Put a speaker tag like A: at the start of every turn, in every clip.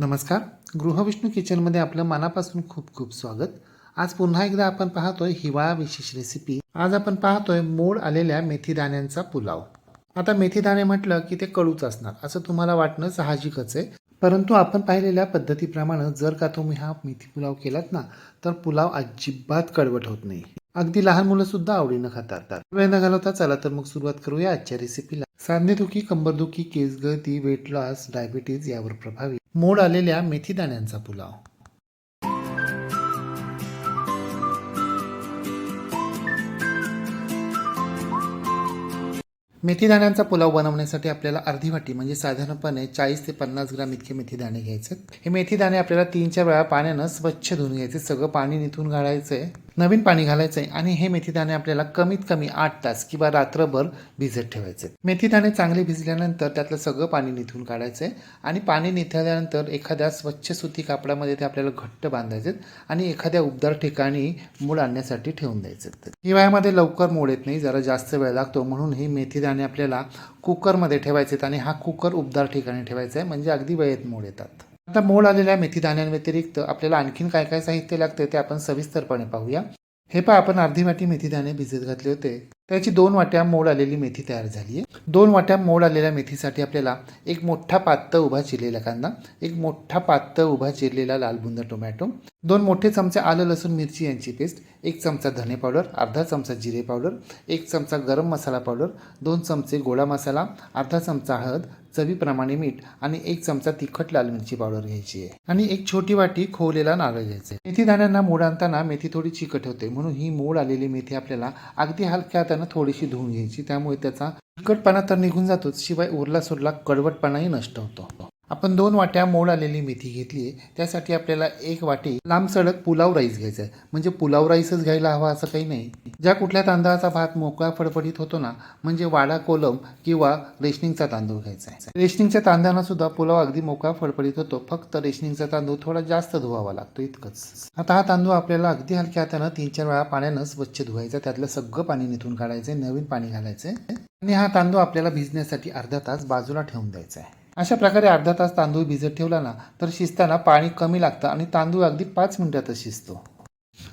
A: नमस्कार. गृहविष्णू किचनमध्ये आपलं मनापासून खूप खूप स्वागत. आज पुन्हा एकदा आपण पाहतोय हिवाळा विशेष रेसिपी आज आपण पाहतोय मोड आलेल्या मेथी दाण्यांचा पुलाव. आता मेथी दाणे म्हटलं की ते कडूच असणार असं तुम्हाला वाटणं साहजिकच आहे. परंतु आपण पाहिलेल्या पद्धतीप्रमाणे जर का तुम्ही हा मेथी पुलाव केलात ना तर पुलाव अजिबात कडवट होत नाही. अगदी लहान मुलं सुद्धा आवडीनं खातात. वेळ न घालवता चला तर मग सुरुवात करूया आजच्या रेसिपीला सांधेदुखी कंबरदुखी केसगळती वेट लॉस डायबिटीज यावर प्रभावी. मोड आलेल्या मेथी दाण्यांचा पुलाव. मेथी दाण्यांचा पुलाव बनवण्यासाठी आपल्याला अर्धी वाटी म्हणजे साधारणपणे चाळीस ते पन्नास ग्राम इतके मेथी दाणे घ्यायचे हे मेथी दाणे आपल्याला तीन चार वेळा पाण्यानं स्वच्छ धुवून घ्यायचे. सगळं पाणी निथून घालायचंय नवीन पाणी घालायचं आहे आणि हे मेथीदाणे आपल्याला कमीत कमी आठ तास किंवा रात्रभर भिजत ठेवायचे. मेथीदाणे चांगले भिजल्यानंतर त्यातलं सगळं पाणी निथून काढायचं आहे आणि पाणी निथळल्यानंतर एखाद्या स्वच्छ सुती कापडामध्ये ते आपल्याला घट्ट बांधायचे आणि एखाद्या उबदार ठिकाणी मूळ आणण्यासाठी ठेवून द्यायचे हिवाळ्यामध्ये लवकर मोड येत नाही जरा जास्त वेळ लागतो. म्हणून ही मेथीदाणे आपल्याला कुकरमध्ये ठेवायचे आणि हा कुकर उबदार ठिकाणी ठेवायचा आहे म्हणजे अगदी वेळेत मोड येतात. आता मोड आलेल्या मेथी दाण्यांव्यतिरिक्त आपल्याला आणखीन काय काय साहित्य लागतं ते आपण सविस्तरपणे पाहूया. हे पहा आपण अर्धी वाटी मेथी दाणे भिजत घातले होते. त्याची दोन वाट्या मोड आलेली मेथी तयार झाली आहे. दोन वाट्या मोड आलेल्या मेथीसाठी आपल्याला एक मोठा पात्त उभा चिरलेला कांदा एक मोठा पात्त उभा चिरलेला लाल बुंद टोमॅटो दोन मोठे चमचे आलं लसूण मिरची यांची पेस्ट एक चमचा धने पावडर अर्धा चमचा जिरे पावडर एक चमचा गरम मसाला पावडर दोन चमचे गोडा मसाला अर्धा चमचा हळद चवीप्रमाणे मीठ आणि एक चमचा तिखट लाल मिरची पावडर घ्यायची आहे. आणि एक छोटी वाटी खोवलेला नारळ घ्यायचा आहे. मेथी दाण्यांना मोड आणताना मेथी थोडी चिकट होते. म्हणून ही मोड आलेली मेथी आपल्याला अगदी हलक्या हातानं थोडीशी धुवून घ्यायची. त्यामुळे त्याचा तिखटपणा तर निघून जातोच. शिवाय उरला सुरला कडवटपणाही नष्ट होतो. आपण दोन वाट्या मोड आलेली मेथी घेतली आहे. त्यासाठी आपल्याला एक वाटी लांब सडक पुलाव राईस घ्यायचा आहे. म्हणजे पुलाव राईसच घ्यायला हवा असं काही नाही. ज्या कुठल्या तांदळाचा भात मोकळा फडफडीत होतो ना म्हणजे वाडा कोलम किंवा रेशनिंगचा तांदूळ घ्यायचा आहे. रेशनिंगच्या तांदळांना सुद्धा पुलाव अगदी मोकळा फडफडीत होतो. फक्त रेशनिंगचा तांदूळ थोडा जास्त धुवावा लागतो इतकंच. आता हा तांदूळ आपल्याला अगदी हलक्या हातानं तीन चार वेळा पाण्यानं स्वच्छ धुवायचा त्यातलं सगळं पाणी निथून काढायचं नवीन पाणी घालायचं आणि हा तांदूळ आपल्याला भिजण्यासाठी अर्धा तास बाजूला ठेवून द्यायचा आहे. अशा प्रकारे अर्धा तास तांदूळ भिजत ठेवला ना तर शिजताना पाणी कमी लागतं आणि तांदूळ अगदी पाच मिनिटातच शिजतो.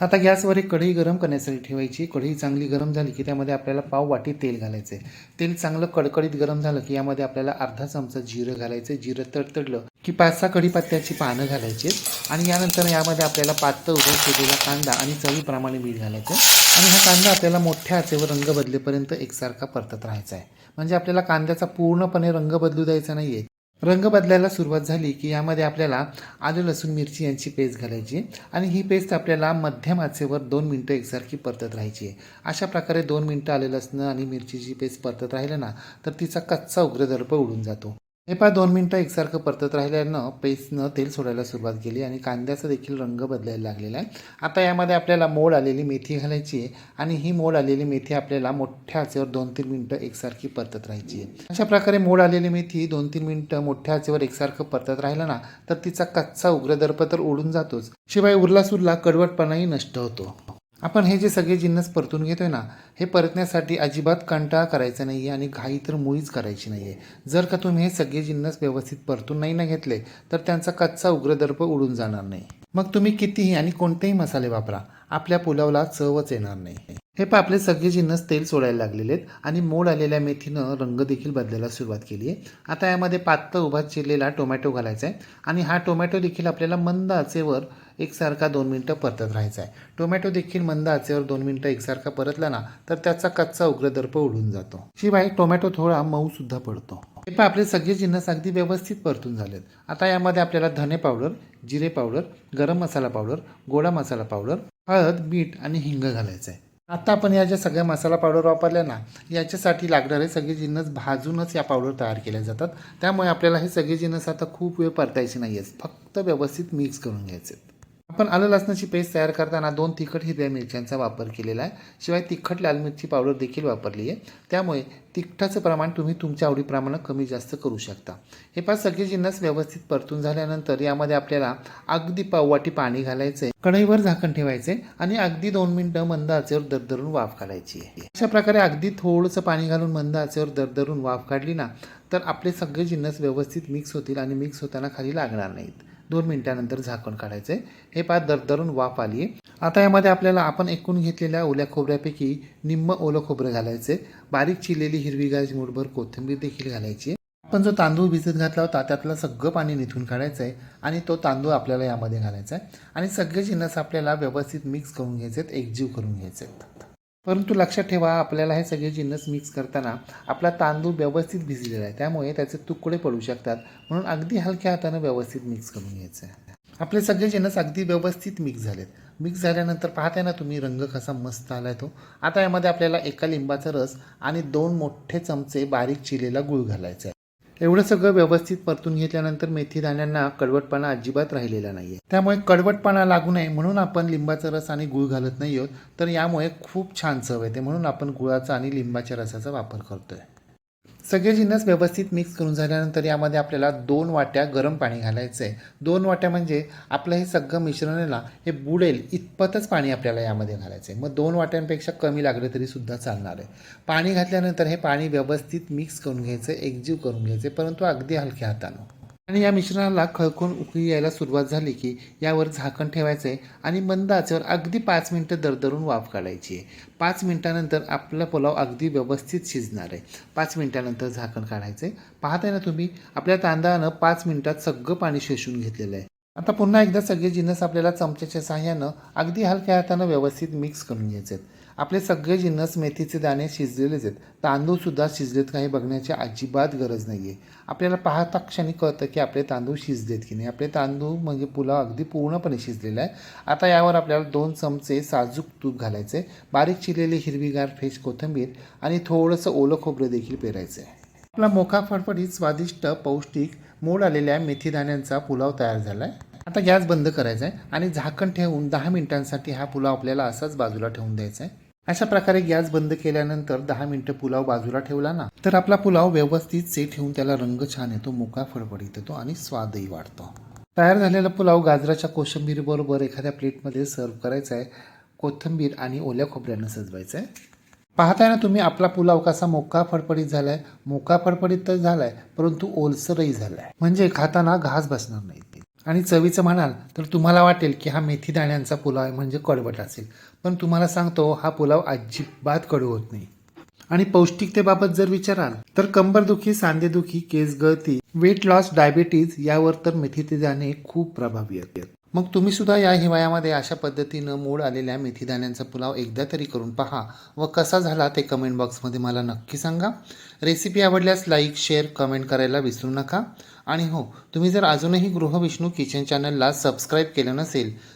A: आता गॅसवर एक कढई गरम करण्यासाठी ठेवायची. कढई चांगली गरम झाली की त्यामध्ये आपल्याला पाव वाटी तेल घालायचे. तेल चांगलं कडकडीत गरम झालं की यामध्ये आपल्याला अर्धा चमचा जिरं घालायचं. जिरं तडतडलं की पाच सहा कढीपत्त्याची पानं घालायची. आणि यानंतर यामध्ये आपल्याला पातळ उभं केलेला कांदा आणि चवीप्रमाणे मीठ घालायचं. आणि हा कांदा आपल्याला मोठ्या आचेवर रंग बदलेपर्यंत एकसारखा परतत राहायचा आहे. म्हणजे आपल्याला कांद्याचा पूर्णपणे रंग बदलू द्यायचा नाही आहे रंग बदलायला सुरुवात झाली की यामध्ये आपल्याला आलं लसूण मिरची यांची पेस्ट घालायची आणि ही पेस्ट आपल्याला मध्यम आचेवर दोन मिनटं एकसारखी परतत राहायची आहे. अशा प्रकारे दोन मिनटं आलं लसणं आणि मिरचीची पेस्ट परतत राहिलं ना तर तिचा कच्चा उग्रदर्प उडून जातो. हे पहा दोन मिनटं एकसारखं परतत राहिल्यानं पेस्टनं तेल सोडायला सुरुवात केली आणि कांद्याचा देखील रंग बदलायला लागलेला आहे. आता यामध्ये आपल्याला मोड आलेली मेथी घालायची आहे आणि ही मोड आलेली मेथी आपल्याला मोठ्या आचेवर दोन तीन मिनटं एकसारखी परतत राहायची आहे. अशा प्रकारे मोड आलेली मेथी दोन तीन मिनटं मोठ्या आचेवर एकसारखं परतत राहिलं ना तर तिचा कच्चा उग्रदर्प तर उडून जातोच. शिवाय उरला सुरला कडवटपणाही नष्ट होतो. आपण हे जे सगळे जिन्नस परतून घेतोय ना हे परतण्यासाठी अजिबात कंटाळा करायचा नाही आहे आणि घाई तर मुळीच करायची नाही आहे जर का तुम्ही हे सगळे जिन्नस व्यवस्थित परतून नाही ना घेतले तर त्यांचा कच्चा उग्रदर्प उडून जाणार नाही. मग तुम्ही कितीही आणि कोणतेही मसाले वापरा. आपल्या पुलावला चवच येणार नाही. हे पा आपले सगळे जिन्नस तेल सोडायला लागलेले आहेत आणि मोड आलेल्या मेथीनं रंग देखील बदलायला सुरुवात केली आहे. आता यामध्ये पातळ उभा चिरलेला टोमॅटो घालायचा आहे आणि हा टोमॅटो देखील आपल्याला मंद आचेवर एकसारखा दोन मिनटं परतत राहायचा आहे. टोमॅटो देखील मंद आचेवर दोन मिनटं एकसारखा परतला ना तर त्याचा कच्चा उग्रदर्प उडून जातो. शिवाय टोमॅटो थोडा मऊ सुद्धा पडतो. हे पण आपले सगळे जिन्नस अगदी व्यवस्थित परतून झालेत. आता यामध्ये आपल्याला धने पावडर जिरे पावडर गरम मसाला पावडर गोडा मसाला पावडर हळद मीठ आणि हिंग घालायचं आहे आता आपण या ज्या सगळ्या मसाला पावडर वापरल्या ना याच्यासाठी लागणारे सगळे जिन्नस भाजूनच या पावडर तयार केल्या जातात. त्यामुळे आपल्याला हे सगळे जिन्नस आता खूप वेळ परतायचे नाही आहेत फक्त व्यवस्थित मिक्स करून घ्यायचे आहेत आपण आलं लसणाची पेस्ट तयार करताना दोन तिखट हिरव्या मिरच्यांचा वापर केलेला आहे. शिवाय तिखट लाल मिरची पावडर देखील वापरली आहे. त्यामुळे तिखटाचं प्रमाण तुम्ही तुमच्या आवडीप्रमाणे कमी जास्त करू शकता. हे पाच सगळे जिन्नस व्यवस्थित परतून झाल्यानंतर यामध्ये आपल्याला अगदी पाववाटी पाणी घालायचं आहे कढईवर झाकण ठेवायचे आणि अगदी दोन मिनटं मंद आचेवर दरदरून वाफ काढायची आहे. अशा प्रकारे अगदी थोडंसं पाणी घालून मंद आचेवर दरदरून वाफ काढली ना तर आपले सगळे जिन्नस व्यवस्थित मिक्स होतील आणि मिक्स होताना खाली लागणार नाहीत. दोन मिनिटानंतर झाकण काढायचं आहे हे पाच दरदरून वाफ आली आहे. आता यामध्ये आपल्याला आपण एकूण घेतलेल्या ओल्या खोबऱ्यापैकी निम्म ओलं खोबरं घालायचं आहे बारीक चिरलेली हिरवीगार मुठभर कोथिंबीर देखील घालायची आपण जो तांदूळ भिजत घातला होता त्यातलं सगळं पाणी निथून काढायचं आहे आणि तो तांदूळ आपल्याला यामध्ये घालायचा आहे आणि सगळे जिन्नस आपल्याला व्यवस्थित मिक्स करून घ्यायचे आहेत एकजीव करून घ्यायचे आहेत परंतु लक्षात ठेवा आपल्याला हे सगळे जिन्नस मिक्स करताना आपला तांदूळ व्यवस्थित भिजलेला आहे. त्यामुळे त्याचे तुकडे पडू शकतात. म्हणून अगदी हलक्या हातानं व्यवस्थित मिक्स करून घ्यायचं. आहे आपले सगळे जिन्नस अगदी व्यवस्थित मिक्स झालेत. मिक्स झाल्यानंतर पाहताय ना तुम्ही रंग कसा मस्त आलाय तो. आता यामध्ये आपल्याला एका लिंबाचा रस आणि दोन मोठे चमचे बारीक चिलेला गुळ घालायचा आहे. एवढं सगळं व्यवस्थित परतून घेतल्यानंतर मेथी दाण्यांना कडवटपणा अजिबात राहिलेला नाहीये. त्यामुळे कडवटपणा लागू नये म्हणून आपण लिंबाचा रस आणि गुळ घालत नाही आहोत. तर यामुळे खूप छान चव येते म्हणून आपण गुळाचा आणि लिंबाच्या रसाचा वापर करतोय. सगळे जिन्नस व्यवस्थित मिक्स करून झाल्यानंतर यामध्ये आपल्याला दोन वाट्या गरम पाणी घालायचं आहे दोन वाट्या म्हणजे आपलं हे सगळं मिश्रणाला हे बुडेल इतपतच पाणी आपल्याला यामध्ये घालायचं आहे मग दोन वाट्यांपेक्षा कमी लागले तरी सुद्धा चालणार आहे. पाणी घातल्यानंतर हे पाणी व्यवस्थित मिक्स करून घ्यायचं एकजीव करून घ्यायचे परंतु अगदी हलक्या हातानं. आणि या मिश्रणाला खळखून उकळी यायला सुरुवात झाली की यावर झाकण ठेवायचं आहे आणि मंद आचेवर अगदी पाच मिनटं दरदरून वाफ काढायची. आहे पाच मिनटानंतर आपला पुलाव अगदी व्यवस्थित शिजणार आहे. पाच मिनटानंतर झाकण काढायचं. आहे पाहताय ना तुम्ही आपल्या तांदळानं पाच मिनिटात सगळं पाणी शोषून घेतलेलं आहे. आता पुन्हा एकदा सगळे जिन्नस आपल्याला चमच्याच्या साह्यानं अगदी हलक्या हातानं व्यवस्थित मिक्स करून घ्यायचे आहेत आपले सगळे जिन्नस मेथीचे दाणे शिजलेलेच आहेत. तांदूळसुद्धा शिजलेत काही बघण्याची अजिबात गरज नाही आहे आपल्याला पाहता क्षणी कळतं की आपले तांदूळ शिजलेत की नाही. आपले तांदूळ म्हणजे पुलाव अगदी पूर्णपणे शिजलेला आहे. आता यावर आपल्याला दोन चमचे साजूक तूप घालायचे बारीक चिरलेली हिरवीगार फ्रेश कोथिंबीर आणि थोडंसं ओलं खोबरं देखील पेरायचं आहे आपला मोखा फडफडीत स्वादिष्ट पौष्टिक मोड आलेल्या मेथी दाण्यांचा पुलाव तयार झाला आहे आता गॅस बंद करायचा आहे आणि झाकण ठेवून दहा मिनिटांसाठी हा पुलाव आपल्याला असाच बाजूला ठेवून द्यायचा आहे अशा प्रकारे गॅस बंद केल्यानंतर दहा मिनिटं पुलाव बाजूला ठेवला ना तर आपला पुलाव व्यवस्थित सेट ठेवून त्याला रंग छान येतो मोका फडफडीत येतो आणि स्वादही वाढतो. तयार झालेला पुलाव गाजराच्या कोशिंबीरबरोबर एखाद्या प्लेटमध्ये सर्व करायचा आहे कोथिंबीर आणि ओल्या खोबऱ्यानं सजवायचं आहे पाहताय ना तुम्ही आपला पुलाव कसा मोका फडफडीत झालाय? मोका फडफडीत तर झालाय परंतु ओलसरही झालाय. म्हणजे खाताना घास बसणार नाही आणि चवीचं म्हणाल तर तुम्हाला वाटेल की हा मेथी दाण्यांचा पुलाव आहे म्हणजे कडवट असेल. पण तुम्हाला सांगतो हा पुलाव अजिबात कडू होत नाही. आणि पौष्टिकतेबाबत जर विचाराल तर कंबरदुखी सांधेदुखी केस गळती वेट लॉस डायबिटीज यावर तर मेथीचे जाणे खूप प्रभावी आहेत. मग तुम्ही सुद्धा या हिवाळ्यामध्ये अशा पद्धतीनं मूड आलेल्या मेथीदाण्यांचा पुलाव एकदा तरी करून पहा व कसा झाला ते कमेंट बॉक्समध्ये मला नक्की सांगा. रेसिपी आवडल्यास लाईक शेअर कमेंट करायला विसरू नका. आणि हो तुम्ही जर अजूनही गृहविष्णू किचन चॅनलला सबस्क्राईब केलं नसेल